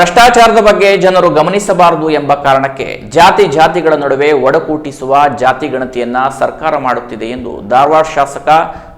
ಭ್ರಷ್ಟಾಚಾರದ ಬಗ್ಗೆ ಜನರು ಗಮನಿಸಬಾರದು ಎಂಬ ಕಾರಣಕ್ಕೆ ಜಾತಿ ಜಾತಿಗಳ ನಡುವೆ ಒಡಕೂಟಿಸುವ ಜಾತಿ ಗಣತಿಯನ್ನ ಸರ್ಕಾರ ಮಾಡುತ್ತಿದೆ ಎಂದು ಧಾರವಾಡ ಶಾಸಕ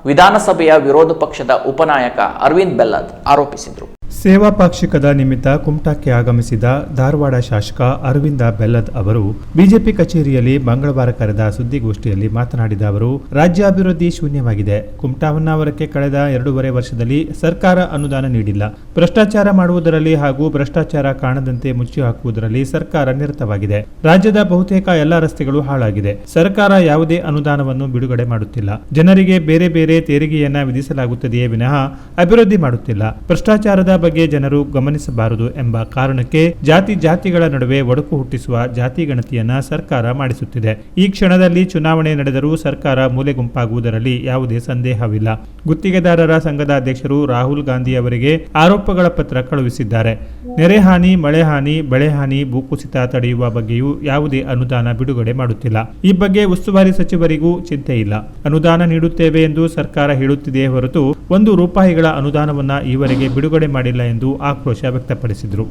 ವಿಧಾನಸಭೆಯ ವಿರೋಧ ಪಕ್ಷದ ಉಪನಾಯಕ ಅರವಿಂದ್ ಬೆಲ್ಲದ್ ಆರೋಪಿಸಿದರು. ಸೇವಾ ಪಾಕ್ಷಿಕದ ನಿಮಿತ್ತ ಕುಮಟಾಕ್ಕೆ ಆಗಮಿಸಿದ ಧಾರವಾಡ ಶಾಸಕ ಅರವಿಂದ ಬೆಲ್ಲದ್ ಅವರು ಬಿಜೆಪಿ ಕಚೇರಿಯಲ್ಲಿ ಮಂಗಳವಾರ ಕರೆದ ಸುದ್ದಿಗೋಷ್ಠಿಯಲ್ಲಿ ಮಾತನಾಡಿದ ಅವರು ರಾಜ್ಯ ಅಭಿವೃದ್ಧಿ ಶೂನ್ಯವಾಗಿದೆ. ಕುಮಟಾ ಹೊನ್ನಾವರಕ್ಕೆ ಕಳೆದ ಎರಡೂವರೆ ವರ್ಷದಲ್ಲಿ ಸರ್ಕಾರ ಅನುದಾನ ನೀಡಿಲ್ಲ. ಭ್ರಷ್ಟಾಚಾರ ಮಾಡುವುದರಲ್ಲಿ ಹಾಗೂ ಭ್ರಷ್ಟಾಚಾರ ಕಾಣದಂತೆ ಮುಚ್ಚಿ ಹಾಕುವುದರಲ್ಲಿ ಸರ್ಕಾರ ನಿರತವಾಗಿದೆ. ರಾಜ್ಯದ ಬಹುತೇಕ ಎಲ್ಲಾ ರಸ್ತೆಗಳು ಹಾಳಾಗಿದೆ. ಸರ್ಕಾರ ಯಾವುದೇ ಅನುದಾನವನ್ನು ಬಿಡುಗಡೆ ಮಾಡುತ್ತಿಲ್ಲ. ಜನರಿಗೆ ಬೇರೆ ಬೇರೆ ತೆರಿಗೆಯನ್ನ ವಿಧಿಸಲಾಗುತ್ತದೆಯೇ ವಿನಃ ಅಭಿವೃದ್ಧಿ ಮಾಡುತ್ತಿಲ್ಲ. ಭ್ರಷ್ಟಾಚಾರದ ಬಗ್ಗೆ ಜನರು ಗಮನಿಸಬಾರದು ಎಂಬ ಕಾರಣಕ್ಕೆ ಜಾತಿ ಜಾತಿಗಳ ನಡುವೆ ಒಡಕು ಹುಟ್ಟಿಸುವ ಜಾತಿ ಗಣತಿಯನ್ನ ಸರ್ಕಾರ ಮಾಡಿಸುತ್ತಿದೆ. ಈ ಕ್ಷಣದಲ್ಲಿ ಚುನಾವಣೆ ನಡೆದರೂ ಸರ್ಕಾರ ಮೂಲೆ ಗುಂಪಾಗುವುದರಲ್ಲಿ ಯಾವುದೇ ಸಂದೇಹವಿಲ್ಲ. ಗುತ್ತಿಗೆದಾರರ ಸಂಘದ ಅಧ್ಯಕ್ಷರು ರಾಹುಲ್ ಗಾಂಧಿ ಅವರಿಗೆ ಆರೋಪಗಳ ಪತ್ರ ಕಳುಹಿಸಿದ್ದಾರೆ. ನೆರೆ ಹಾನಿ, ಮಳೆ ಹಾನಿ, ಬೆಳೆ ಹಾನಿ ಭೂಕುಸಿತ ತಡೆಯುವ ಬಗ್ಗೆಯೂ ಯಾವುದೇ ಅನುದಾನ ಬಿಡುಗಡೆ ಮಾಡುತ್ತಿಲ್ಲ. ಈ ಬಗ್ಗೆ ಉಸ್ತುವಾರಿ ಸಚಿವರಿಗೂ ಚಿಂತೆ ಇಲ್ಲ. ಅನುದಾನ ನೀಡುತ್ತೇವೆ ಎಂದು ಸರ್ಕಾರ ಹೇಳುತ್ತಿದೆಯೇ ಹೊರತು ಒಂದು ರೂಪಾಯಿಗಳ ಅನುದಾನವನ್ನ ಈವರೆಗೆ ಬಿಡುಗಡೆ ಮಾಡಿಲ್ಲ ಎಂದು ಆಕ್ರೋಶ ವ್ಯಕ್ತಪಡಿಸಿದರು.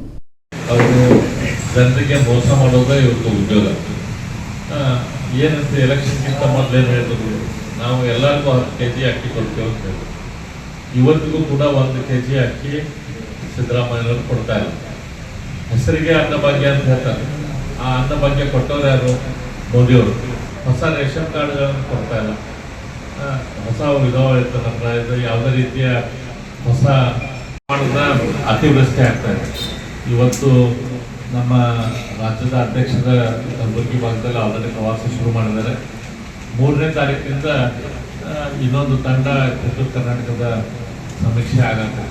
ಅವರು ಜನರಿಗೆ ಮೋಸ ಮಾಡೋದೇ ಇವತ್ತು ಉದ್ಯೋಗ. ಏನಂತ ಎಲೆಕ್ಷನ್ಗಿಂತ ಮೊದಲು ಏನು ಹೇಳಿದ್ರು ನಾವು ಎಲ್ಲರಿಗೂ ಹತ್ತು ಕೆ ಜಿ ಅಕ್ಕಿ ಕೊಡ್ತೇವೆ ಅಂತ ಹೇಳಿದ್ರು ಇವತ್ತಿಗೂ ಕೂಡ ಒಂದು ಕೆ ಜಿ ಅಕ್ಕಿ ಸಿದ್ದರಾಮಯ್ಯನವರು ಕೊಡ್ತಾ ಇಲ್ಲ. ಹೆಸರಿಗೆ ಅನ್ನಭಾಗ್ಯ ಅಂತ ಹೇಳ್ತಾರೆ. ಆ ಅನ್ನಭಾಗ್ಯ ಕೊಟ್ಟವ್ರು ಯಾರು? ಮೋದಿಯವರು. ಹೊಸ ರೇಷನ್ ಕಾರ್ಡ್ಗಳನ್ನು ಕೊಡ್ತಾ ಇಲ್ಲ. ಹೊಸ ವಿಧವಾಗಿರ್ತಾರೆ ಪ್ರಾಯದ ಯಾವುದೇ ರೀತಿಯ ಹೊಸ ಅತಿವೃಷ್ಟಿ ಆಗ್ತಾ ಇದೆ. ಇವತ್ತು ನಮ್ಮ ರಾಜ್ಯದ ಅಧ್ಯಕ್ಷರ ಕಲಬುರಗಿ ಭಾಗದಲ್ಲಿ ಆಲ್ರೆಡಿ ಪ್ರವಾಸ ಶುರು ಮಾಡಿದ್ದಾರೆ. ಮೂರನೇ ತಾರೀಕಿನಿಂದ ಇನ್ನೊಂದು ತಂಡ ಉತ್ತರ ಕರ್ನಾಟಕದ ಸಮೀಕ್ಷೆ ಆಗತ್ತೆ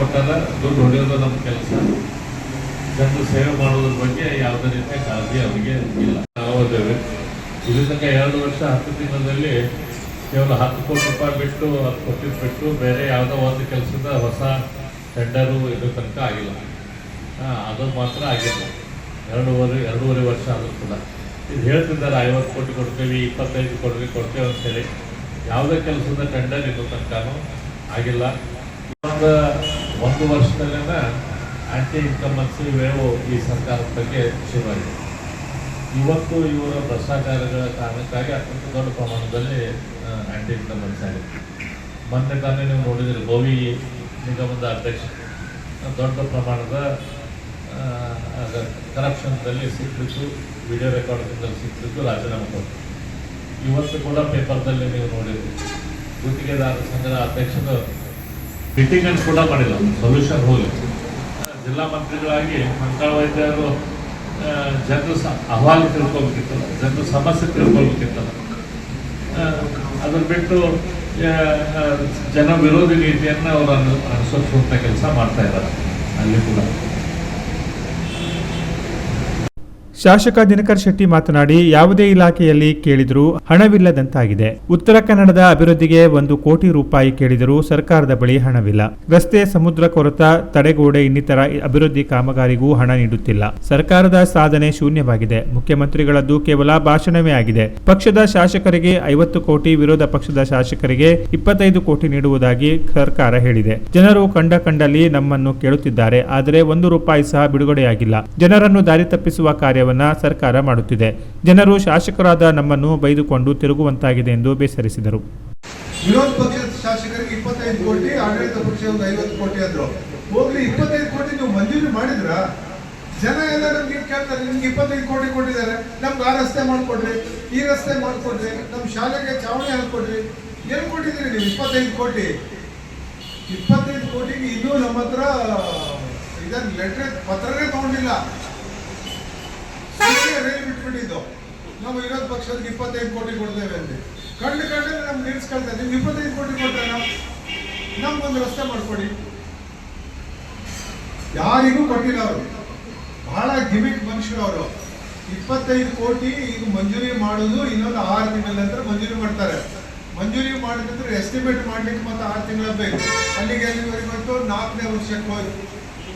ಕೊಟ್ಟಾಗ ದುಡ್ಡು ಹೊಡೆಯೋದು ನಮ್ಮ ಕೆಲಸ. ಜನರು ಸೇವೆ ಮಾಡೋದ್ರ ಬಗ್ಗೆ ಯಾವುದೇ ರೀತಿಯ ಕಾಳಜಿ ಅವರಿಗೆ ಇಲ್ಲ. ತನಕ ಎರಡು ವರ್ಷ ಹತ್ತು ತಿಂಗಳಲ್ಲಿ ಕೇವಲ ಹತ್ತು ಕೋಟಿ ರೂಪಾಯಿ ಬಿಟ್ಟು, ಹತ್ತು ಕೋಟಿ ಬಿಟ್ಟು ಬೇರೆ ಯಾವುದೋ ಒಂದು ಕೆಲಸದ ಹೊಸ ಟೆಂಡರು ಇದು ತನಕ ಆಗಿಲ್ಲ. ಅದು ಮಾತ್ರ ಆಗಿಲ್ಲ. ಎರಡೂವರೆ ಎರಡೂವರೆ ವರ್ಷ ಆದರೂ ಕೂಡ. ಇದು ಹೇಳ್ತಿದ್ದಾರೆ, ಐವತ್ತು ಕೋಟಿ ಕೊಡ್ತೇವೆ, ಇಪ್ಪತ್ತೈದು ಕೋಟಿ ಕೊಡ್ತೇವೆ ಅಂತೇಳಿ. ಯಾವುದೇ ಕೆಲಸದ ಟೆಂಡರ್ ಇದು ತನಕನೂ ಆಗಿಲ್ಲ. ಒಂದು ಒಂದು ವರ್ಷದಲ್ಲೇನ ಇನ್ಕಮ್ ಇನ್ಕಮನ್ಸಿ ವೇವು ಈ ಸರ್ಕಾರದ ಬಗ್ಗೆ ಶುರುವಾಗಿದೆ. ಇವತ್ತು ಇವರ ಭ್ರಷ್ಟಾಚಾರಗಳ ಕಾರಣಕ್ಕಾಗಿ ಅತ್ಯಂತ ದೊಡ್ಡ ಪ್ರಮಾಣದಲ್ಲಿ ಆಂಟಿ ಇನ್ಕಮನ್ಸ್ ಆಗಿದೆ ಮೊನ್ನೆ ತಾನೇ ನೀವು ನೋಡಿದ್ರಿ ಗೋವಿ ನಿಗಮದ ಅಧ್ಯಕ್ಷ. ದೊಡ್ಡ ಪ್ರಮಾಣದ ಕರಪ್ಷನ್ದಲ್ಲಿ ಸಿಕ್ಕಿದ್ದು ವಿಡಿಯೋ ರೆಕಾರ್ಡಿಂಗ್ದಲ್ಲಿ ಸಿಕ್ಕಿದ್ದು ರಾಜೀನಾಮೆ ಕೊಟ್ಟು ಇವತ್ತು ಕೂಡ ಪೇಪರ್ದಲ್ಲಿ ನೀವು ನೋಡಿದ್ರಿ. ಗುತ್ತಿಗೆದಾರರ ಸಂಘದ ಅಧ್ಯಕ್ಷರು ಮೀಟಿಂಗನ್ನು ಕೂಡ ಮಾಡಿಲ್ಲ ಸೊಲ್ಯೂಷನ್ ಹೋಗಿ ಜಿಲ್ಲಾ ಮಂತ್ರಿಗಳಾಗಿ ಮಂಕಾಳ ವೈದ್ಯರು ಜನರು ಸ, ಅಹವಾಲು ತಿಳ್ಕೊಬೇಕಿತ್ತಲ್ಲ ಜನರು ಸಮಸ್ಯೆ ತಿಳ್ಕೊಬೇಕಿತ್ತಲ್ಲ ಅದನ್ನು ಬಿಟ್ಟು ಜನ ವಿರೋಧಿ ನೀತಿಯನ್ನು ಅವರು ಅನು ಅನುಸರಿಸುವಂಥ ಕೆಲಸ ಮಾಡ್ತಾ ಇದ್ದಾರೆ, ಅಲ್ಲಿ ಕೂಡ. ಶಾಸಕ ದಿನಕರ್ ಶೆಟ್ಟಿ ಮಾತನಾಡಿ, ಯಾವುದೇ ಇಲಾಖೆಯಲ್ಲಿ ಕೇಳಿದರೂ ಹಣವಿಲ್ಲದಂತಾಗಿದೆ. ಉತ್ತರ ಕನ್ನಡದ ಅಭಿವೃದ್ಧಿಗೆ ಒಂದು ಕೋಟಿ ರೂಪಾಯಿ ಕೇಳಿದರೂ ಸರ್ಕಾರದ ಬಳಿ ಹಣವಿಲ್ಲ. ರಸ್ತೆ, ಸಮುದ್ರ ಕೊರತ, ತಡೆಗೋಡೆ ಇನ್ನಿತರ ಅಭಿವೃದ್ಧಿ ಕಾಮಗಾರಿಗೂ ಹಣ ನೀಡುತ್ತಿಲ್ಲ. ಸರ್ಕಾರದ ಸಾಧನೆ ಶೂನ್ಯವಾಗಿದೆ. ಮುಖ್ಯಮಂತ್ರಿಗಳದ್ದು ಕೇವಲ ಭಾಷಣವೇ ಆಗಿದೆ. ಪಕ್ಷದ ಶಾಸಕರಿಗೆ ಐವತ್ತು ಕೋಟಿ, ವಿರೋಧ ಪಕ್ಷದ ಶಾಸಕರಿಗೆ ಇಪ್ಪತ್ತೈದು ಕೋಟಿ ನೀಡುವುದಾಗಿ ಸರ್ಕಾರ ಹೇಳಿದೆ. ಜನರು ಕಂಡ ಕಂಡಲ್ಲಿ ನಮ್ಮನ್ನು ಕೇಳುತ್ತಿದ್ದಾರೆ. ಆದರೆ ಒಂದು ರೂಪಾಯಿ ಸಹ ಬಿಡುಗಡೆಯಾಗಿಲ್ಲ. ಜನರನ್ನು ದಾರಿ ತಪ್ಪಿಸುವ ಕಾರ್ಯವನ್ನ ಸರ್ಕಾರ ಮಾಡುತ್ತಿದೆ. ಜನರು ಶಾಸಕರಾದ ನಮ್ಮನ್ನು ಬೈದುಕೊಂಡು ತಿರುಗುವಂತಾಗಿದೆ ಎಂದು ಬೇಸರಿಸಿದರು. ವಿರೋಧ ಪಕ್ಷದ ಶಾಸಕರಿಗೆ ಇಪ್ಪತ್ತೈದು ಕೋಟಿ, ಆಡಳಿತ ಪಕ್ಷ ಒಂದು ಐವತ್ತು ಕೋಟಿ ಅಂದ್ರು. ಹೋಗ್ಲಿ, ಇಪ್ಪತ್ತೈದು ಕೋಟಿ ನೀವು ಮಂಜೂರಿ ಮಾಡಿದ್ರ ಜನ ಎಲ್ಲ ನಮ್ಗೆ ಕೇಳ್ತಾರೆ, ನಿಮ್ಗೆ ಇಪ್ಪತ್ತೈದು ಕೋಟಿ ಕೊಟ್ಟಿದ್ದಾರೆ. ನಮ್ಗೆ ಆ ರಸ್ತೆ ಮಾಡಿಕೊಡ್ರಿ, ಈ ರಸ್ತೆ ಮಾಡಿಕೊಡ್ರಿ ನಮ್ಮ ಶಾಲೆಗೆ ಚಾವಣಿ ಹಾಕೊಡ್ರಿ. ಏನು ಕೊಟ್ಟಿದ್ದೀರಿ ನೀವು ಇಪ್ಪತ್ತೈದು ಕೋಟಿ? ಇಪ್ಪತ್ತೈದು ಕೋಟಿಗೆ ಇನ್ನೂ ನಮ್ಮ ಹತ್ರ ಇದನ್ನ ಲೆಟ್ರ್ ಪತ್ರನೇ ತಗೊಂಡಿಲ್ಲ. ಬಿಟ್ಬಿಟ್ಟಿದ್ದು ನಾವು ವಿರೋಧ ಪಕ್ಷದ ಇಪ್ಪತ್ತೈದು ಕೋಟಿ ಕೊಡ್ತೇವೆ ಅಂತ ಕಂಡು ಕಂಡು ನಮ್ಗೆ ನಿಲ್ಸ್ಕೊಳ್ತಾ ನೀವು ಇಪ್ಪತ್ತೈದು ಕೋಟಿ ಕೊಡ್ತಾರೆ ನಾವು ನಮ್ಗೊಂದು ರಸ್ತೆ ಮಾಡ್ಕೊಡಿ. ಯಾರಿಗೂ ಕೊಟ್ಟಿಲ್ಲ ಅವರು. ಬಹಳ ಗಿಮಿಕ್ ಮನುಷ್ಯರು ಅವರು. ಇಪ್ಪತ್ತೈದು ಕೋಟಿ ಈಗ ಮಂಜೂರಿ ಮಾಡೋದು ಇನ್ನೊಂದು ಆರು ತಿಂಗಳ ನಂತರ ಮಂಜೂರಿ ಮಾಡ್ತಾರೆ. ಮಂಜೂರಿ ಮಾಡಿದ್ರೆ ಎಸ್ಟಿಮೇಟ್ ಮಾಡ್ಲಿಕ್ಕೆ ಮತ್ತೆ ಆರು ತಿಂಗಳ ಬೇಕು. ಅಲ್ಲಿಗೆ ಅಲ್ಲಿವರೆಗೆ ಬಂತು? ನಾಲ್ಕನೇ ವರ್ಷಕ್ಕೆ ಹೋಯ್ತು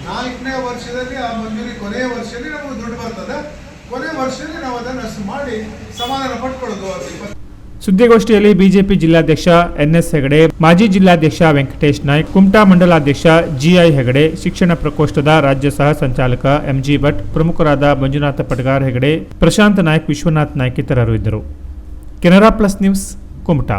ನಾಲ್ಕನೇ ವರ್ಷದಲ್ಲಿ ಆ ಮಂಜೂರಿ ಕೊನೆಯ ವರ್ಷದಲ್ಲಿ ನಮಗೆ ದುಡ್ಡು ಬರ್ತದೆ. ಕೊನೆ ವರ್ಷದಲ್ಲಿ ನಾವು ಅದನ್ನು ಮಾಡಿ ಸಮಾಧಾನ ಪಟ್ಕೊಳ್ಳೋದು ಸುದ್ದಿಗೋಷ್ಠಿಯಲ್ಲಿ ಬಿಜೆಪಿ ಜಿಲ್ಲಾಧ್ಯಕ್ಷ ಎನ್ ಎಸ್ ಹೆಗಡೆ, ಮಾಜಿ ಜಿಲ್ಲಾಧ್ಯಕ್ಷ ವೆಂಕಟೇಶ್ ನಾಯ್ಕ್, ಕುಮಟಾ ಮಂಡಲಾಧ್ಯಕ್ಷ ಜಿಐ ಹೆಗಡೆ, ಶಿಕ್ಷಣ ಪ್ರಕೋಷ್ಠದ ರಾಜ್ಯ ಸಹ ಸಂಚಾಲಕ ಎಂಜಿ ಭಟ್, ಪ್ರಮುಖರಾದ ಮಂಜುನಾಥ ಪಟಗಾರ್ ಹೆಗಡೆ, ಪ್ರಶಾಂತ್ ನಾಯ್ಕ್, ವಿಶ್ವನಾಥ್ ನಾಯ್ಕ್ ಇತರರು ಇದ್ದರು. Canara plus news, Kumta.